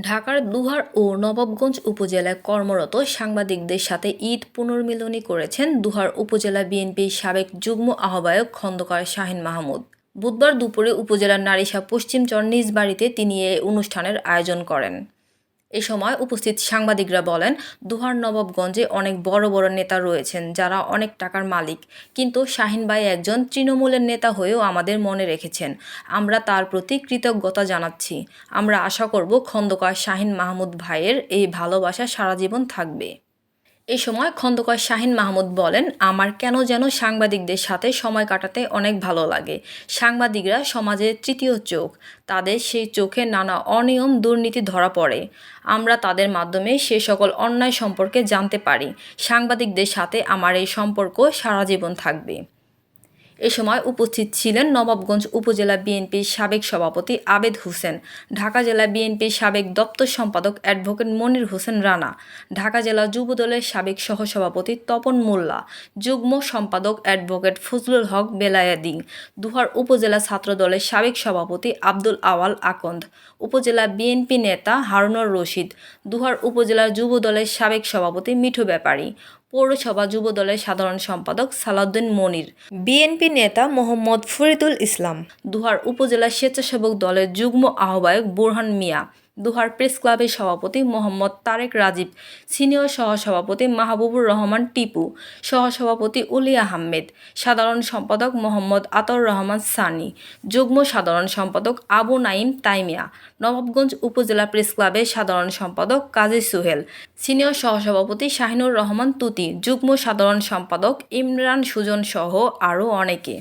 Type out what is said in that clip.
ঢাকার দুহার ও নবাবগঞ্জ উপজেলায় কর্মরত সাংবাদিকদের সাথে ঈদ পুনর্মিলনী করেছেন দুহার উপজেলা বিএনপির সাবেক যুগ্ম আহ্বায়ক খন্দকার শাহিন মাহমুদ। বুধবার দুপুরে উপজেলার নারীসা পশ্চিমচর নিজ বাড়িতে তিনি এ অনুষ্ঠানের আয়োজন করেন। এ সময় উপস্থিত সাংবাদিকরা বলেন, দুহার নবাবগঞ্জে অনেক বড় বড় নেতা রয়েছেন যারা অনেক টাকার মালিক। কিন্তু শাহিন ভাই একজন তৃণমূলের নেতা হয়েও আমাদের মনে রেখেছেন। আমরা তার প্রতি কৃতজ্ঞতা জানাচ্ছি। আমরা আশা করব খন্দকার শাহিন মাহমুদ ভাইয়ের এই ভালোবাসা সারা জীবন থাকবে। এ সময় খন্দকার শাহিন মাহমুদ বলেন, আমার কেন যেন সাংবাদিকদের সাথে সময় কাটাতে অনেক ভালো লাগে। সাংবাদিকরা সমাজের তৃতীয় চোখ। তাদের সেই চোখে নানা অনিয়ম, দুর্নীতি ধরা পড়ে। আমরা তাদের মাধ্যমে সে সকল অন্যায় সম্পর্কে জানতে পারি। সাংবাদিকদের সাথে আমার এই সম্পর্ক সারা জীবন থাকবে। এ সময় উপস্থিত ছিলেন নবাবগঞ্জ উপজেলা বিএনপির সাবেক সভাপতি আবেদ হোসেন, ঢাকা জেলা বিএনপির সাবেক দপ্তর সম্পাদক অ্যাডভোকেট মনির হোসেন রানা, ঢাকা জেলা যুবদলের সাবেক সহসভাপতি তপন মোল্লা, যুগ্ম সম্পাদক অ্যাডভোকেট ফজলুল হক বেলায়েদিন দুহার উপজেলা ছাত্রদলের সাবেক সভাপতি আব্দুল আওয়াল আকন্দ, উপজেলা বিএনপি নেতা হারুনুর রশিদ, দুহার উপজেলা যুবদলের সাবেক সভাপতি মিঠু ব্যাপারী পৌরসভা যুব দলের সাধারণ সম্পাদক সালাউদ্দিন মনির, বিএনপি নেতা মোহাম্মদ ফরিদুল ইসলাম, দুহার উপজেলা স্বেচ্ছাসেবক দলের যুগ্ম আহ্বায়ক বোরহান মিয়া দুহার প্রেস ক্লাবের সভাপতি মোহাম্মদ তারেক রাজীব, সিনিয়র সহসভাপতি মাহবুবুর রহমান টিপু, সহসভাপতি উলি আহমেদ, সাধারণ সম্পাদক মোহাম্মদ আতর রহমান সানি, যুগ্ম সাধারণ সম্পাদক আবু নাইম তাইমিয়া, নবাবগঞ্জ উপজেলা প্রেস ক্লাবের সাধারণ সম্পাদক কাজী সুহেল, সিনিয়র সহসভাপতি শাহিনুর রহমান তুতি, যুগ্ম সাধারণ সম্পাদক ইমরান সুজন সহ আরও অনেকে।